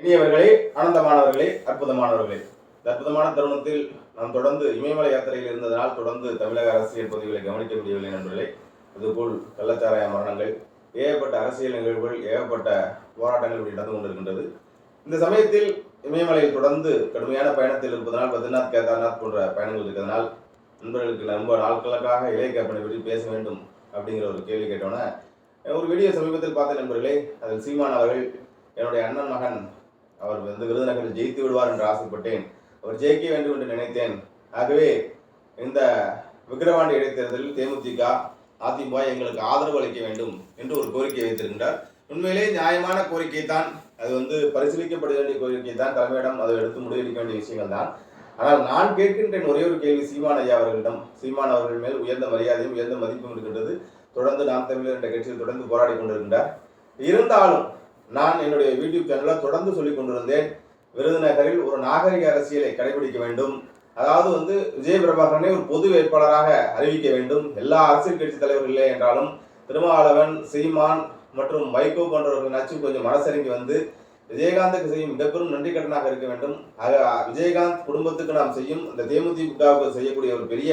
இனியவர்களே ஆனந்தமானவர்களே அற்புதமானவர்களே. இந்த அற்புதமான தருணத்தில் நாம் தொடர்ந்து இமயமலை யாத்திரையில் இருந்ததனால் தொடர்ந்து தமிழக அரசியல் பதிவுகளை கவனிக்க முடியவில்லை நண்பர்களே. அதுபோல் கள்ளச்சாராய மரணங்கள் ஏகப்பட்ட அரசியல் நிகழ்வுகள் ஏகப்பட்ட போராட்டங்கள் இப்படி நடந்து கொண்டிருக்கின்றது. இந்த சமயத்தில் இமயமலையில் தொடர்ந்து கடுமையான பயணத்தில் இருப்பதனால் பத்ரிநாத் கேதார்நாத் போன்ற பயணங்கள் இருக்கிறதுனால் நண்பர்களுக்கு ரொம்ப நாட்களுக்காக இளைய கேப்பனை பற்றி பேச வேண்டும் அப்படிங்கிற ஒரு கேள்வி கேட்டோன்னே ஒரு வீடியோ சமீபத்தில் பார்த்த நண்பர்களே. அதில் சீமான் அவர்கள் என்னுடைய அண்ணன் மகன் அவர் வந்து விருதுநகரில் ஜெயித்து விடுவார் என்று ஆசைப்பட்டேன். அவர் ஜெயிக்க வேண்டும் என்று நினைத்தேன். ஆகவே இந்த விக்கிரவாண்டி இடைத்தேர்தலில் தேமுதிக அதிமுக எங்களுக்கு ஆதரவு அளிக்க வேண்டும் என்று ஒரு கோரிக்கை வைத்திருக்கின்றார். உண்மையிலே நியாயமான கோரிக்கை தான் அது வந்து பரிசீலிக்கப்பட வேண்டிய கோரிக்கை தான் தலைமையிடம் அதை எடுத்து முடிவெடுக்க வேண்டிய விஷயங்கள் தான் ஆனால் நான் கேட்கின்றேன் ஒரே ஒரு கேள்வி சீமான் ஐயா அவர்களிடம். சீமான் அவர்கள் மேல் உயர்ந்த மரியாதையும் உயர்ந்த மதிப்பும் இருக்கின்றது. தொடர்ந்து நாம் தமிழர் என்ற கட்சியில் தொடர்ந்து போராடி கொண்டிருக்கின்றார். இருந்தாலும் நான் என்னுடைய யூடியூப் சேனலில் தொடர்ந்து சொல்லிக் கொண்டிருந்தேன். விருதுநகரில் ஒரு நாகரிக அரசியலை கடைபிடிக்க வேண்டும். அதாவது வந்து விஜய் பிரபாகரனை ஒரு பொது வேட்பாளராக அறிவிக்க வேண்டும். எல்லா அரசியல் கட்சி தலைவர்களே என்றாலும் திருமாவளவன் சீமான் மற்றும் வைகோ நச்சு கொஞ்சம் மனசரிங்கி வந்து விஜயகாந்துக்கு செய்யும் மிகப்பெரும் நன்றி கடனாக இருக்க வேண்டும். ஆக விஜயகாந்த் குடும்பத்துக்கு நாம் செய்யும் இந்த தேமுதிமுகவுக்கு செய்யக்கூடிய ஒரு பெரிய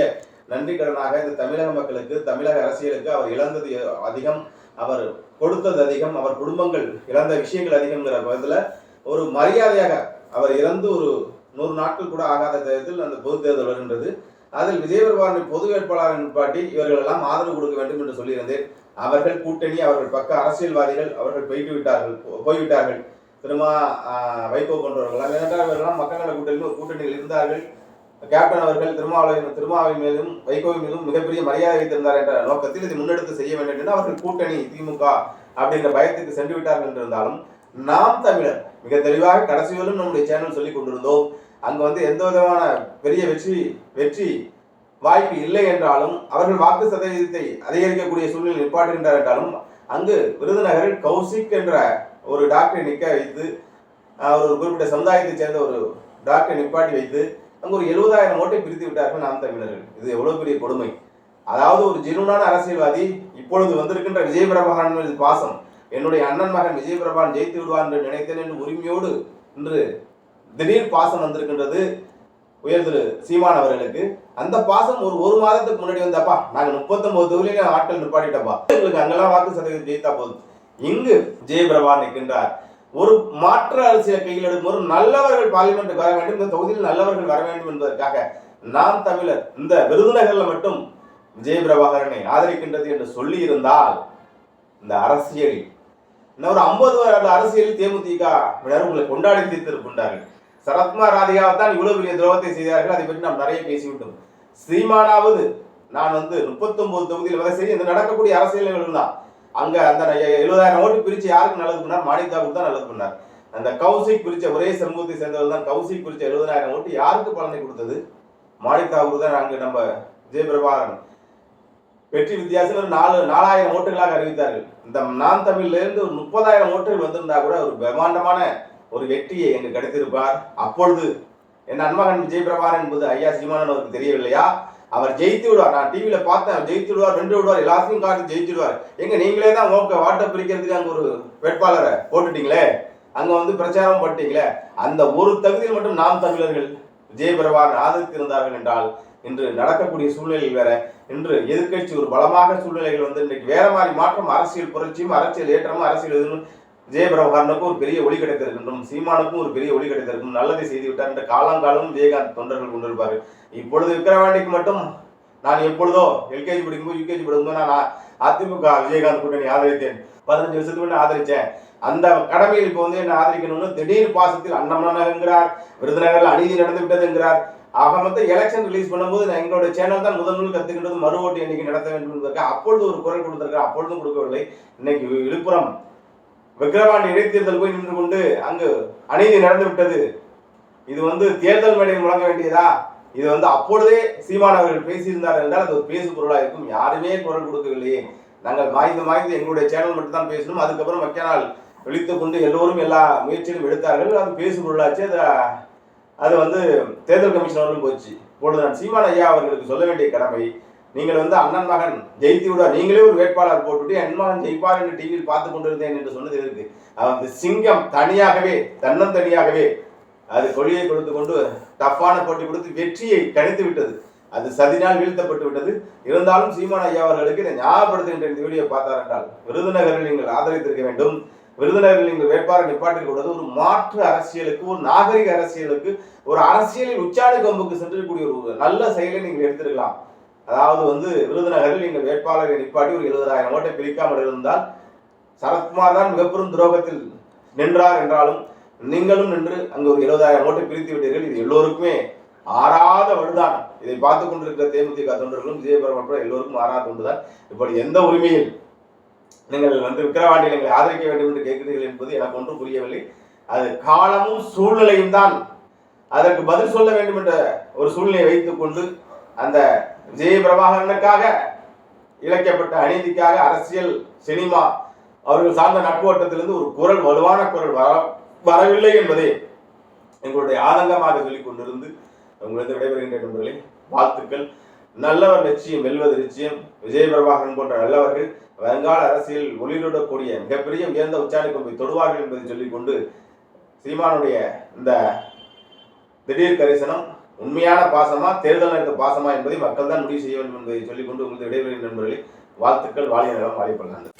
நன்றி கடனாக இந்த தமிழக மக்களுக்கு தமிழக அரசியலுக்கு அவர் இழந்தது அதிகம். அவர் கொடுத்தது அதிகம் அவர் குடும்பங்கள் இழந்த விஷயங்கள் அதிகம்ங்கிற விதத்துல ஒரு மரியாதையாக அவர் இறந்து ஒரு நூறு நாட்கள் கூட ஆகாத தேர்தல் அந்த பொது தேர்தல் வருகின்றது. அதில் விஜயபெருமானை பொது வேட்பாளர் நிற்பாட்டி இவர்கள் எல்லாம் ஆதரவு கொடுக்க வேண்டும் என்று சொல்லியிருந்தேன். அவர்கள் கூட்டணி அவர்கள் பக்க அரசியல்வாதிகள் அவர்கள் போய்ட்டு விட்டார்கள் போ- போய்விட்டார்கள் திரும்ப வைகோ போன்றவர்கள். ஏனென்றால் இவர்களெல்லாம் மக்கள் நல கூட்டணியில் ஒரு கூட்டணியில் இருந்தார்கள். கேப்டன் அவர்கள் திருமாவளவன் திருமாவின் மீதும் வைகோவின் மீதும் மிகப்பெரிய மரியாதை வைத்திருந்தார் என்ற நோக்கத்தில் இதை முன்னெடுத்து செய்ய வேண்டும் என்று அவர்கள் கூட்டணி திமுக அப்படிங்கிற பயத்துக்கு சென்று விட்டார்கள் என்றிருந்தாலும் நாம் தமிழர் மிக தெளிவாக கடைசி நம்முடைய சேனல் சொல்லிக் கொண்டிருந்தோம். அங்கு வந்து எந்த விதமான பெரிய வெற்றி வெற்றி வாய்ப்பு இல்லை என்றாலும் அவர்கள் வாக்கு சதவீதத்தை அதிகரிக்கக்கூடிய சூழ்நிலை நிப்பாட்டுகின்றார் என்றாலும் அங்கு விருதுநகரில் கௌசிக் என்ற ஒரு டாக்டரை நிற்க வைத்து அவர் ஒரு குறிப்பிட்ட சமுதாயத்தைச் சேர்ந்த ஒரு டாக்டரை நிப்பாட்டி வைத்து அங்கே ஒரு எழுபதாயிரம் ஓட்டை பிரித்து விட்டார்கள் நாம் தமிழர்கள். இது எவ்வளோ பெரிய கொடுமை. அதாவது ஒரு ஜெனுனான அரசியல்வாதி இப்பொழுது வந்திருக்கின்ற விஜய் பிரபாகரன் மீது பாசம். என்னுடைய அண்ணன் மகன் விஜய் பிரபாகரன் ஜெயித்து விடுவார் என்று நினைத்தேன் என்று உரிமையோடு இன்று திடீர் பாசம் வந்திருக்கின்றது உயர் திரு சீமான் அவர்களுக்கு. அந்த பாசம் ஒரு ஒரு மாதத்துக்கு முன்னாடி வந்தப்பா. நாங்க முப்பத்தொன்பது தொகுதியில ஆட்கள் நிப்பாட்டிட்டப்பா எங்களுக்கு அங்கெல்லாம் வாக்கு சதவீதம் ஜெயித்தா போதும். இங்கு ஜெயபிரபா நிற்கின்றார். ஒரு மாற்று அரசியல் கையில் எடுக்கும் ஒரு நல்லவர்கள் பார்லிமெண்ட்டுக்கு வர வேண்டும் இந்த தொகுதியில் நல்லவர்கள் வர வேண்டும் என்பதற்காக நாம் தமிழர் இந்த விருதுநகர்ல மட்டும் விஜய் பிரபாகரனை ஆதரிக்கின்றது என்று சொல்லி இருந்தால் இந்த அரசியல் இன்னும் ஒரு ஐம்பது வருட அரசியலில் தேமுதிக உங்களை கொண்டாடி தீர்த்திருக்கின்றார்கள். சரத்குமார் ராதிகாவை தான் இவ்வளவு பெரிய துரோகத்தை செய்தார்கள் அதை பற்றி நாம் நிறைய பேசிவிட்டோம். ஸ்ரீமானாவது நான் வந்து முப்பத்தொன்பது தொகுதியில் வரை செய்ய இந்த நடக்கக்கூடிய அரசியல் தான். அங்க அந்த எழுபதாயிரம் ஓட்டு பிரிச்சு யாருக்கு நல்லது பண்ணார்? மாணிக்காவுக்கு தான் நல்லது பண்ணார். அந்த கௌசிக் பிரிச்ச ஒரே சமூகத்தை சேர்ந்தவர் தான் கௌசிக் பிரிச்ச எழுபதாயிரம் ஓட்டு யாருக்கு பலனை கொடுத்தது? மாணிக்காவுக்கு தான் அங்கு நம்ம ஜெயபிரபாகரன். வெற்றி வித்தியாசம் ஒரு நாலு நாலாயிரம் ஓட்டுகளாக அறிவித்தார்கள். இந்த நான் தமிழ்லேருந்து ஒரு முப்பதாயிரம் ஓட்டுகள் வந்திருந்தா கூட ஒரு பிரம்மாண்டமான ஒரு வெற்றியை எங்கு கிடைத்திருப்பார். அப்பொழுது என் அன்மகன் விஜய் பிரபாகரன் என்பது ஐயா சீமானன் அவருக்கு தெரியவில்லையா? அவர் ஜெயித்து விடுவார். நான் டிவியில பார்த்தேன் ஜெயித்து விடுவார் வென்று விடுவார் எல்லாத்தையும் காட்டி ஜெயித்து விடுவார். எங்க நீங்களே தான் ஓக்க வாட்டை பிரிக்கிறதுக்கு அங்க ஒரு வேட்பாளரை போட்டுட்டீங்களே? அங்க வந்து பிரச்சாரம் பண்ணிட்டீங்களே? அந்த ஒரு தகுதியில் மட்டும் நாம் தமிழர்கள் விஜய் ஆதரித்து இருந்தார்கள் என்றால் இன்று நடக்கக்கூடிய சூழ்நிலையில் வேற இன்று எதிர்க்கட்சி ஒரு பலமாக சூழ்நிலைகள் வந்து இன்றைக்கு வேற மாதிரி மாற்றம் அரசியல் புரட்சியும் அரசியல் ஏற்றமும் அரசியல் எதிர்ப்பு விஜயபிரபாகரனுக்கும் ஒரு பெரிய ஒளி கிடைத்திருக்கின்றோம் சீமானுக்கும் ஒரு பெரிய ஒளி கிடைத்திருக்கும் நல்லதை செய்து விட்டார் என்ற காலங்காலமும் விஜயகாந்த் தொண்டர்கள் கொண்டிருப்பார்கள் இப்பொழுது விக்கிரவாண்டிக்கு மட்டும் நான் எப்பொழுதோ எல்கேஜி படிக்கும்போது யூகேஜி படிக்கும்போது நான் அதிமுக விஜயகாந்த் கூட்டணி ஆதரித்தேன். பதினஞ்சு வருஷத்துக்கு முன்னாடி ஆதரிச்சேன் அந்த கடமையில் இப்போ வந்து என்ன ஆதரிக்கணும்னு திடீர் பாசத்தில் அண்ணம்னாங்கிறார் விருதுநகரில் அநீதி நடந்து விட்டதுங்கிறார் ஆக மொத்தம் எலெக்ஷன் ரிலீஸ் பண்ணும்போது நான் எங்களுடைய சேனல் தான் முதல் முதல் கத்துக்கின்றது மறு ஓட்டு எண்ணிக்கை நடத்த வேண்டும் என்பதற்கு அப்பொழுது ஒரு குரல் கொடுத்திருக்கிறார் அப்பொழுதும் கொடுக்கவில்லை. இன்னைக்கு விழுப்புரம் விக்கிரவாண்டி இடைத்தேர்தல் போய் நின்று கொண்டு அங்கு அநீதி நடந்து விட்டது. இது வந்து தேர்தல் மேடையில் முழங்க வேண்டியதா? இது வந்து அப்பொழுதே சீமான் அவர்கள் பேசியிருந்தார் என்றால் அது ஒரு பேசு பொருளாக இருக்கும். யாருமே குரல் கொடுக்கவில்லையே. நாங்கள் மாய்ந்து மாய்ந்து எங்களுடைய சேனல் மட்டும் தான் பேசணும். அதுக்கப்புறம் மக்கள் நாள் கொண்டு எல்லோரும் எல்லா முயற்சியிலும் எடுத்தார்கள். அது பேசு பொருளாச்சு. அது அது வந்து தேர்தல் கமிஷன் போச்சு. இப்பொழுது நான் சீமான் ஐயா அவர்களுக்கு சொல்ல வேண்டிய கடமை நீங்கள் வந்து அண்ணன் மகன் ஜெயித்து விடுவார் நீங்களே ஒரு வேட்பாளர் போட்டுட்டு என் மகன் ஜெயிப்பார் என்று டிவியில் பார்த்து கொண்டிருந்தேன் என்று சொன்னது இருக்கு அந்த சிங்கம் தனியாகவே தன்னந்தனியாகவே அது கொடியை கொடுத்து கொண்டு டஃப்பான போட்டி கொடுத்து வெற்றியை கணித்து விட்டது. அது சதினால் வீழ்த்தப்பட்டு விட்டது. இருந்தாலும் சீமான் ஐயா அவர்களுக்கு இதை ஞாபகப்படுத்துகின்ற இந்த வீடியோ பார்த்தார் என்றால் விருதுநகரில் நீங்கள் ஆதரித்திருக்க வேண்டும். விருதுநகரில் நீங்கள் வேட்பாளர் நிப்பாட்டிக் கூடாது ஒரு மாற்று அரசியலுக்கு ஒரு நாகரிக அரசியலுக்கு ஒரு அரசியலில் உச்சாணி கொம்புக்கு சென்றிருக்கக்கூடிய ஒரு நல்ல செயலை நீங்கள் எடுத்திருக்கலாம். அதாவது வந்து விருதுநகரில் நீங்கள் வேட்பாளரை நிப்பாட்டி ஒரு எழுபதாயிரம் ஓட்டை பிரிக்காமல் இருந்தால் சரத்குமார் தான் மிகப்பெரும் துரோகத்தில் நின்றார் என்றாலும் நீங்களும் நின்று அங்கு ஒரு எழுபதாயிரம் ஓட்டை பிரித்து விட்டீர்கள். இது எல்லோருக்குமே ஆறாத வலுதான் இதை பார்த்து கொண்டிருக்கிற தேமுதிக தொண்டர்களும் விஜயபுரம் உட்பட எல்லோருக்கும் ஆறாத ஒன்றுதான். இப்படி எந்த உரிமையில் நீங்கள் வந்து விக்கிரவாண்டியில் எங்களை ஆதரிக்க வேண்டும் என்று கேட்கிறீர்கள் என்பது எனக்கு ஒன்றும் புரியவில்லை. அது காலமும் சூழ்நிலையும் தான். அதற்கு பதில் சொல்ல வேண்டும் என்ற ஒரு சூழ்நிலையை வைத்துக்கொண்டு அந்த விஜய் பிரபாகரனுக்காக இழைக்கப்பட்ட அநீதிக்காக அரசியல் சினிமா அவர்கள் சார்ந்த நட்பு வட்டத்திலிருந்து ஒரு குரல் வலுவான குரல் வர வரவில்லை என்பதை எங்களுடைய ஆதங்கமாக சொல்லிக் கொண்டிருந்து உங்களிடம் விடைபெறுகின்ற நண்பர்களே. வாழ்த்துக்கள். நல்லவர் நிச்சயம் வெல்வது நிச்சயம். விஜய பிரபாகரன் போன்ற நல்லவர்கள் வருங்கால அரசியல் ஒளிரிடக்கூடிய மிகப்பெரிய உயர்ந்த உச்சாணி கொம்பை தொடுவார்கள் என்பதை சொல்லிக்கொண்டு சீமானுடைய இந்த திடீர் கரிசனம் உண்மையான பாசமா தேர்தல் நேரத்து பாசமா என்பதை மக்கள் தான் முடிவு செய்ய வேண்டும் என்பதை சொல்லிக்கொண்டு உங்களுக்கு இடைவெளி நண்பர்களே வாழ்த்துக்கள் வாழிய நலம் வாழிப்பல்லாண்டு